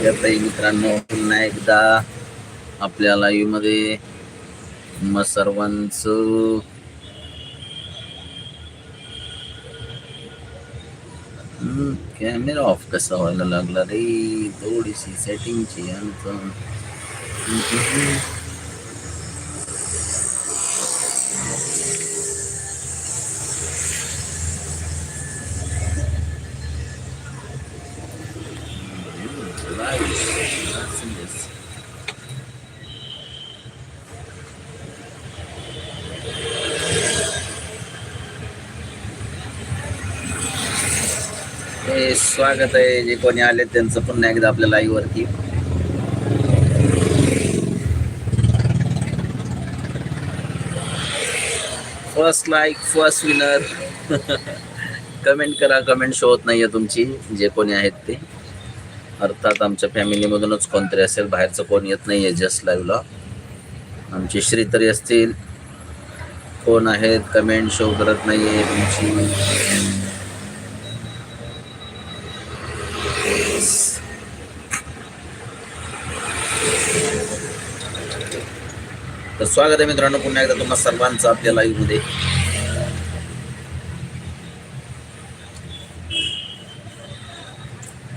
स्वागत मित्रांनो. पुन्हा एकदा आपल्या लाईव्हमध्ये मग सर्वांच हम्म, कॅमेरा ऑफ कसा व्हायला लागला रे? थोडीशी सेटिंगची आमचं हे स्वागत आहे जे कोणी आले त्यांचं पुन्हा एकदा आपल्या लाईव्ह वरती first like first winner comment करा कमेंट शो होत नाहीये तुमची जे कोणी आहेत ते. अर्थात आमच्या फॅमिलीमधूनच कोणतरी असेल बाहेरचं कोण येत नाही आहे जस्ट लाईव्हला आमची श्री तरी असतील. कोण आहेत? कमेंट शो करत नाही आहे तुमची. तर स्वागत आहे मित्रांनो पुन्हा एकदा तुम्हाला सर्वांचं आपल्या लाईव्हमध्ये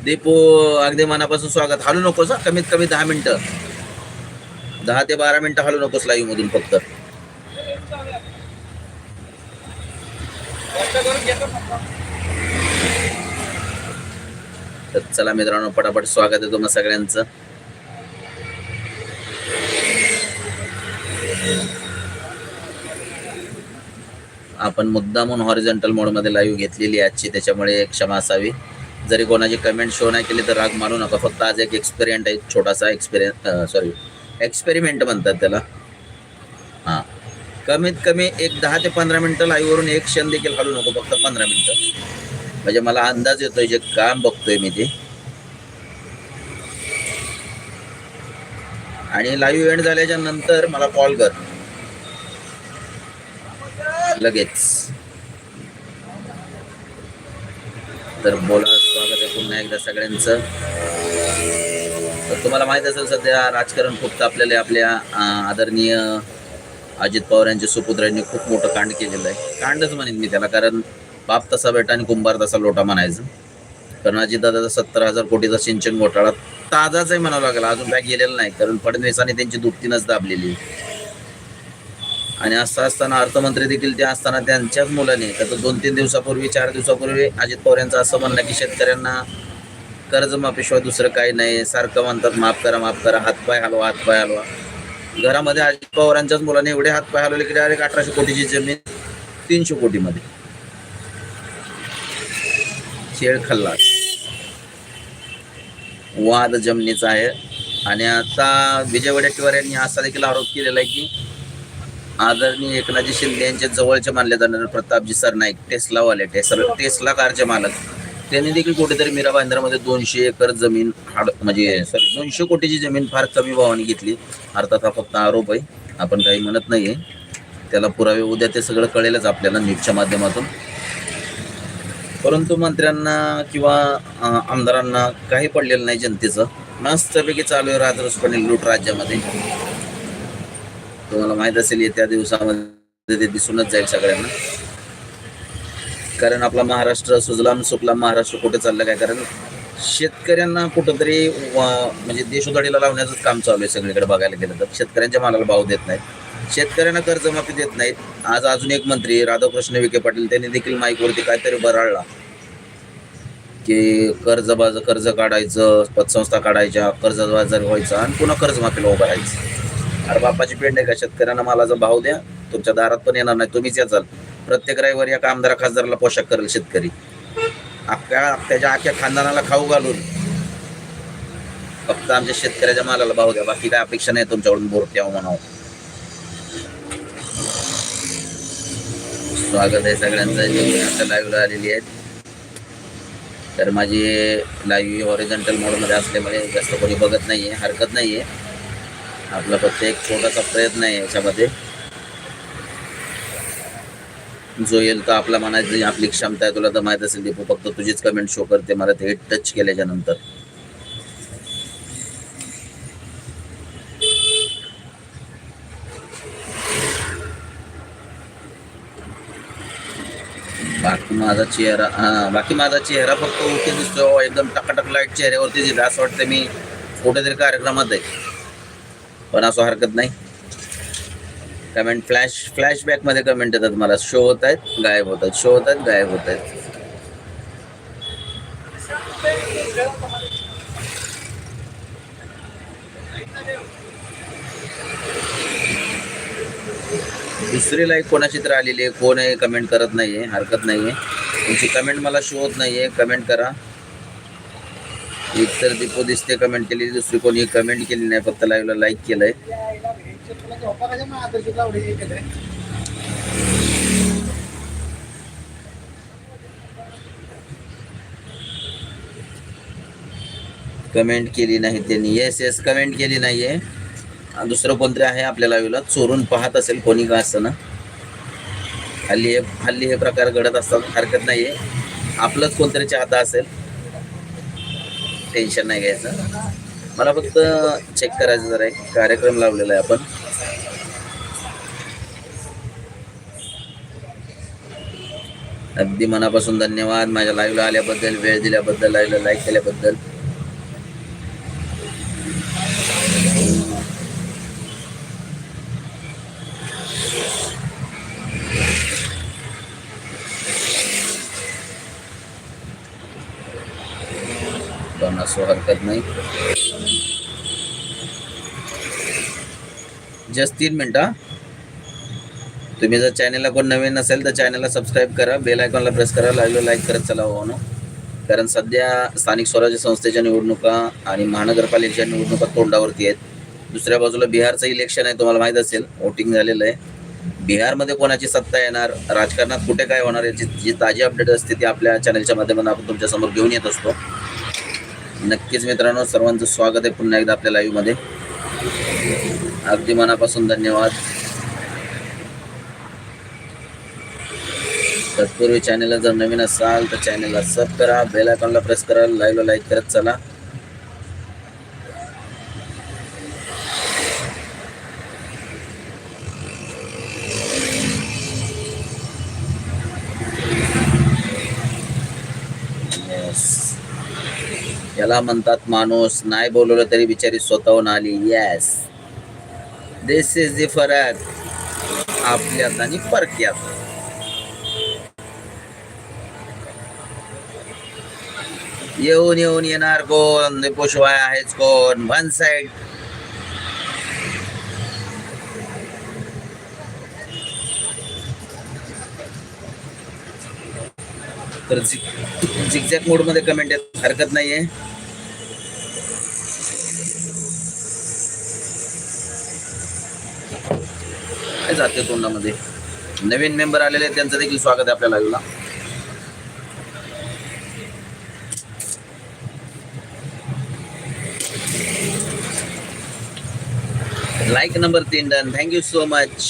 दीपू अगदी मनापासून स्वागत. हालू नकोस हा कमीत कमी दहा मिनिटं. दहा ते बारा मिनिटं हालू नकोस लाईव्ह मधून फक्त. तर चला मित्रांनो पटापट स्वागत आहे तुम्हाला सगळ्यांचं. आपण मुद्दामून हॉरिझॉन्टल मोडमध्ये लाईव्ह घेतलेली आहे आजची त्याच्यामुळे क्षमा असावी. जरी कोणाची कमेंट शो नाही केली तर राग मानू नका फक्त आज एक एक्सपेरियंट आहे छोटासा एक्सपेरियन्स सॉरी एक्सपेरिमेंट म्हणतात त्याला. हां. कमीत कमी एक दहा ते पंधरा मिनटं लाईव्हवरून एक क्षण देखील हलू नको फक्त पंधरा मिनटं. म्हणजे मला अंदाज येतोय जे काम बघतोय मी ते. आणि लाईव्ह इव्हेंट झाल्याच्यानंतर मला कॉल कर. लगेच. तर बोला स्वागत आहे पुन्हा एकदा सगळ्यांचं. तर तुम्हाला माहीत असेल सध्या राजकारण खूप तापलेलं आहे. आपल्या आदरणीय अजित पवार यांच्या सुपुत्रांनी खूप मोठं कांड केलेलं आहे. कांडच म्हणेन मी त्याला कारण बाप तसा बेटा आणि कुंभार तसा लोटा म्हणायचं. कारण अजितदादाचा सत्तर हजार कोटीचा सिंचन घोटाळा ताजाच आहे म्हणावं लागला. अजून काय गेलेलं नाही. कारण फडणवीसांनी त्यांची दुपटीनच दाबलेली आहे. आणि असं असताना अर्थमंत्री देखील ते असताना त्यांच्याच मुलाने तर दोन तीन दिवसापूर्वी चार दिवसापूर्वी अजित पवार यांचं असं म्हणणं की शेतकऱ्यांना कर्जमाफीशिवाय दुसरं काही नाही. सारखं म्हणतात माफ करा माफ करा हातपाय हलवा हातपाय हलवा. घरामध्ये अजित पवारांच्याच मुलाने एवढे हातपाय हलवले की डायरेक्ट अठराशे कोटीची जमीन तीनशे कोटीमध्ये. खेळ खल्ला वाद जमिनीचा आहे. आणि आता विजय वडेट्टीवार यांनी असा देखील आरोप केलेला आहे की आदरणीय एकनाथजी शिंदे यांच्या जवळचे मानले जाणारे प्रतापजी सरनाईक टेस्लावाले टेस्ला टेस्ला कारचे मालक. त्यांनी देखील कुठेतरी मीरा भाईंदरामध्ये दोनशे एकर जमीन हाड म्हणजे सॉरी दोनशे कोटीची जमीन फार कमी भावाने घेतली. अर्थात हा फक्त आरोप आहे. आपण काही म्हणत नाहीये. त्याला पुरावे उद्या ते सगळं कळेलच आपल्याला न्यूजच्या माध्यमातून. परंतु मंत्र्यांना किंवा आमदारांना काही पडलेलं नाही जनतेचं. मस्तपैकी चालू आहे राजरोसपणे लूट राज्यामध्ये. तुम्हाला माहीत असेल येत्या दिवसामध्ये ते दिसूनच जाईल सगळ्यांना. कारण आपला महाराष्ट्र सुजलाम सुफलाम महाराष्ट्र कुठे चाललं काय? कारण शेतकऱ्यांना कुठंतरी म्हणजे देशोधडीला लावण्याचंच काम चालू आहे सगळीकडे बघायला गेलं तर. शेतकऱ्यांच्या मालाला भाव देत नाहीत. शेतकऱ्यांना कर्जमाफी देत नाहीत. आज अजून एक मंत्री राधाकृष्ण विखे पाटील त्यांनी देखील माईकवरती काहीतरी बराळला. की कर्ज बाज कर्ज काढायचं पतसंस्था काढायच्या कर्ज बाजार व्हायचा आणि पुन्हा कर्जमाफीला उभं राहायचं. अरे बापाची पेंड आहे का? शेतकऱ्यांना मालाचा भाव द्या. तुमच्या दारात पण येणार नाही. तुम्हीच याचाल प्रत्येक रविवारी एका आमदारा खासदाराला पोशाख करेल शेतकरी. अख्ख्या त्याच्या अख्ख्या खानदानाला खाऊ घालून. फक्त आमच्या शेतकऱ्याच्या मालाला भाव द्या. बाकी काय अपेक्षा नाही तुमच्याकडून बोर द्यावं म्हणावं. स्वागत आहे सगळ्यांचं. आता लाईव्हला आलेली आहेत. तर माझी लाईव्ह हॉरिझॉन्टल मोडमध्ये असल्यामुळे जास्त कोणी बघत नाहीये हरकत नाहीये. आपला फक्त एक छोटासा प्रयत्न आहे याच्यामध्ये. जो येईल तो आपला म्हणायची आपली क्षमता आहे तुला तर माहीत असेल दीपू फक्त तुझीच कमेंट शो करते मला ते टच केल्याच्यानंतर. बाकी माझा चेहरा बाकी माझा चेहरा फक्त ओके दिसतो एकदम टकाटक लाइट चेहऱ्यावरती दिला असं वाटतं मी कुठेतरी कार्यक्रमात आहे. पण असं हरकत नाही. कमेंट फ्लॅश फ्लॅशबॅकमध्ये कमेंट येतात मला. शो होत आहेत गायब होत आहेत. शो होत आहेत गायब होत आहेत. दुसरी लाईक कोणाची तर आलेली आहे. कोण आहे कमेंट करत नाहीये हरकत नाहीये. तुमची कमेंट मला शो होत नाहीये. कमेंट करा. एक तर दीपो दिसते कमेंट केली दुसरी कोणी कमेंट केली नाही फक्त लाईव्हला लाईक केलंय. कमेंट केली नाही त्यांनी. येस येस कमेंट केली नाहीये. दुसरं कोणतरी आहे आपल्या लाईव्हला चोरून पाहत असेल कोणी का असं ना? हल्ली हे हल्ली हे प्रकार घडत असतात हरकत नाहीये. आपलंच कोणतरी चाहता असेल. टेन्शन नाही घ्यायचं. मला फक्त चेक करायचं जरा एक कार्यक्रम लावलेला आहे आपण. अगदी मनापासून धन्यवाद. माझ्या लाईव्हला आल्याबद्दल वेळ दिल्याबद्दल लाईव्हला लाईक केल्याबद्दल. पण असं हरकत नाही. जस्ट तीन मिनटं तुम्ही जर चॅनलला कोण नवीन नसेल तर चॅनलला सबस्क्राईब करा बेल आयकॉनला प्रेस करा लाईव्हला लाईक करत चला हो कारण सध्या स्थानिक स्वराज्य संस्थेच्या निवडणुका आणि महानगरपालिकेच्या निवडणुका तोंडावरती आहेत. दुसऱ्या बाजूला बिहारचं इलेक्शन आहे तुम्हाला माहीत असेल वोटिंग झालेलं आहे. बिहारमध्ये कोणाची सत्ता येणार राजकारणात कुठे काय होणार याची जी ताजी अपडेट असते ती आपल्या चॅनलच्या माध्यमातून आपण तुमच्यासमोर घेऊन येत असतो. नक्कीच मित्रांनो सर्वांचं स्वागत आहे पुन्हा एकदा आपल्या लाईव्हमध्ये अगदी मनापासून धन्यवाद. तत्पूर्वी चॅनेलला जर नवीन असाल तर चॅनेलला सब करा बेल आयकॉनला प्रेस करा लाईव्हला लाईक करत चला. Yes. याला म्हणतात माणूस. नाही बोलवलं तरी बिचारी स्वतःहून आली. येस दिस इज द फरक. आपल्यात आणि परक्यात. येऊन येऊन येणार कोण? दीपोशिवाय आहेच कोण? वन साइड तर झिकझॅक मोडमध्ये कमेंट येत हरकत नाहीये. काय जाते तोंडामध्ये? नवीन मेंबर आलेले आहेत त्यांचं देखील स्वागत आहे आपल्या लाईव्हला लाईक नंबर तीन done thank you so much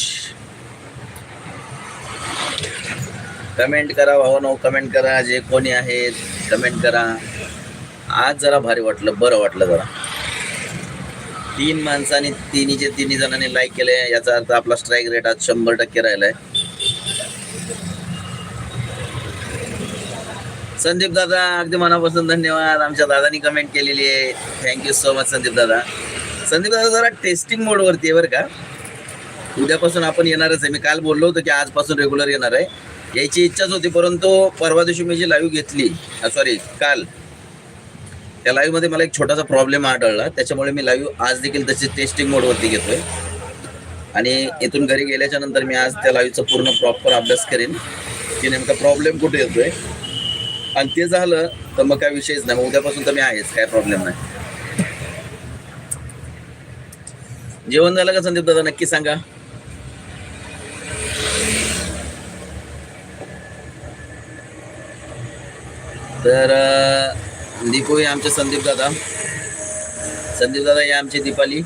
comment करा भावानो कमेंट करा जे कोणी आहेत कमेंट करा. आज जरा भारी वाटलं बरं वाटलं जरा. तीन माणसांनी तिन्हीचे तिन्ही जणांनी लाईक केले याचा अर्थ आपला स्ट्राईक रेट आज शंभर टक्के राहिलाय. संदीप दादा अगदी मनापासून धन्यवाद. आमच्या दादानी कमेंट केलेली आहे. थँक्यू सो मच संदीप दादा. संदीप दादा जरा टेस्टिंग मोडवरती आहे बरं का. उद्यापासून आपण येणारच आहे. मी काल बोललो होतो की आजपासून रेग्युलर येणार आहे. यायची इच्छाच होती परंतु परवा दिवशी मी जी लाईव्ह घेतली सॉरी काल त्या लाईव्हमध्ये मला एक छोटासा प्रॉब्लेम आढळला. त्याच्यामुळे मी लाईव्ह आज देखील त्याची टेस्टिंग मोडवरती घेतोय. आणि इथून घरी गेल्याच्यानंतर मी आज त्या लाईव्हचा पूर्ण प्रॉपर अभ्यास करेन की नेमका प्रॉब्लेम कुठे येतोय. आणि ते झालं तर मग काय विषयच नाही. मग उद्यापासून तर मी आहेच काय प्रॉब्लेम नाही. जेवण झालं का संदीप दादा? नक्की सांगा. तर दीपू हे आमचे संदीप दादा. संदीप दादा हे आमची दीपाली.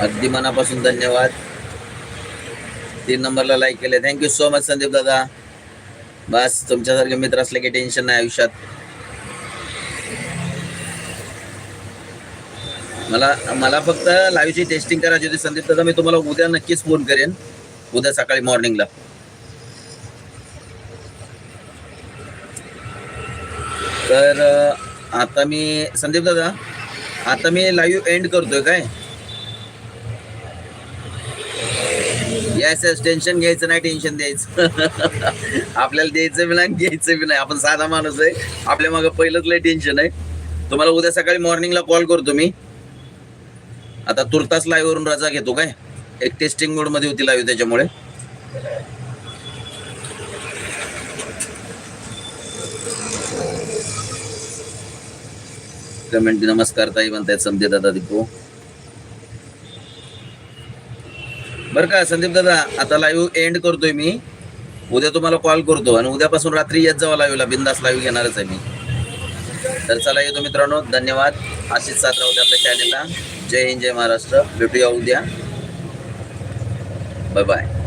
अगदी मनापासून धन्यवाद. तीन नंबरला लाईक केले. थँक्यू सो मच संदीप दादा. बस तुमच्यासारखे मित्र असले की टेन्शन नाही आयुष्यात. मला मला फक्त लाईव्हची टेस्टिंग करायची होती. संदीप दादा मी तुम्हाला उद्या नक्कीच फोन करेन. उद्या सकाळी मॉर्निंगला तर आता मी संदीप दादा आता मी लाईव्ह एंड करतोय काय? येस येस टेन्शन घ्यायचं नाही टेन्शन द्यायचं. आपल्याला द्यायचं बी नाही घ्यायचं बी नाही. आपण साधा माणूस आहे. आपल्या मागं पहिलंच लय टेन्शन आहे. तुम्हाला उद्या सकाळी मॉर्निंगला कॉल करतो मी. आता तुर्तास लाईव्ह वरून रजा घेतो काय? एक टेस्टिंग मोडमध्ये होती लाईव्ह त्याच्यामुळे. कमेंट नमस्कार ताई म्हणतायत संदीप दादा दीपू. बर का संदीप दादा आता लाईव्ह एंड करतोय मी. उद्या तुम्हाला कॉल करतो आणि उद्यापासून रात्री येत जावा लाईव्हला बिंदास लाईव्ह घेणारच आहे मी. तर चला येतो मित्रांनो धन्यवाद. आशिष साथ राहू आपल्या चॅनेलला जय हिंद जय महाराष्ट्र. भेटूया उद्या. Bye bye